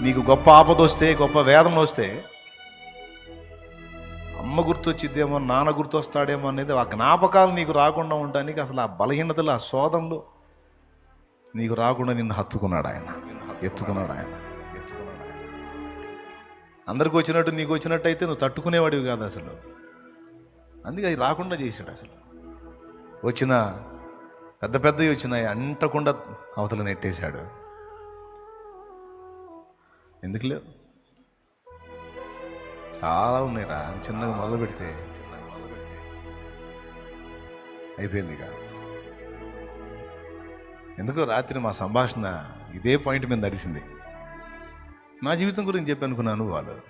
నీకు గొప్ప ఆపద వస్తే గొప్ప వేదన వస్తే అమ్మ గుర్తొచ్చిద్దేమో నాన్న గుర్తొస్తాడేమో అనేది ఆ జ్ఞాపకాలు నీకు రాకుండా ఉండడానికి అసలు ఆ బలహీనతలు ఆ శోధనలు నీకు రాకుండా నిన్ను హత్తుకున్నాడు ఆయన. ఎత్తుకున్నాడు ఆయన. ఎత్తుకున్నాడు ఆయన. అందరికి వచ్చినట్టు నీకు వచ్చినట్టు అయితే నువ్వు తట్టుకునేవాడివి కాదు అసలు. అందుకే అది రాకుండా చేశాడు అసలు. వచ్చిన పెద్ద పెద్దవి వచ్చినాయి అంటకుండా అవతల నెట్టేశాడు. ఎందుకు లేవు? చాలా ఉన్నాయిరా. చిన్నగా మొదలు పెడితే చిన్నగా మొదలు పెడితే. అయిపోయింది ఇక. ఎందుకో రాత్రి మా సంభాషణ ఇదే పాయింట్ మీద నడిచింది. నా జీవితం గురించి చెప్పి అనుకున్నాను వాళ్ళు.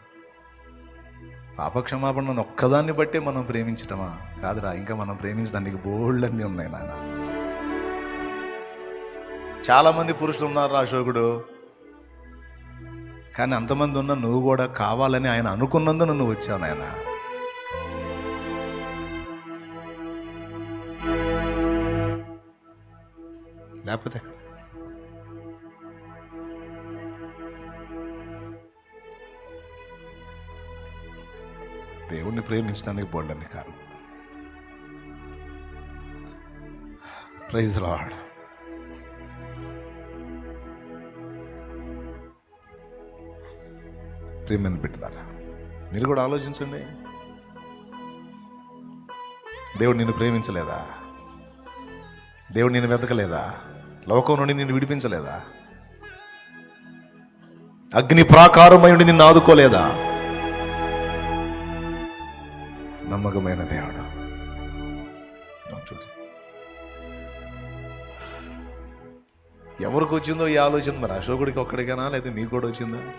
పాపక్షమాపణను ఒక్కదాన్ని బట్టే మనం ప్రేమించటమా? కాదురా ఇంకా మనం ప్రేమించడానికి బోల్డన్నీ ఉన్నాయి నాన్న. చాలామంది పురుషులు ఉన్నారు అశోకుడు. కానీ అంతమంది ఉన్న నువ్వు కూడా కావాలని ఆయన అనుకున్నందున నువ్వు వచ్చావు నాయన. లేకపోతే దేవుణ్ణి ప్రేమించడానికి బోల్డని కారణం. ప్రైజ్ లాడ్ ప్రేమని పెట్టుదారా? మీరు కూడా ఆలోచించండి. దేవుడు నిన్ను ప్రేమించలేదా? దేవుడు నిన్ను వెతకలేదా? లోకం నుండి నిన్ను విడిపించలేదా? అగ్ని ప్రాకారమై ఉండి నిన్ను ఆదుకోలేదా? నమ్మకమైన దేవుడు. ఎవరికి వచ్చిందో ఈ ఆలోచన మరి? అశోకుడికి ఒక్కడికైనా? లేదా మీకు కూడా వచ్చిందా?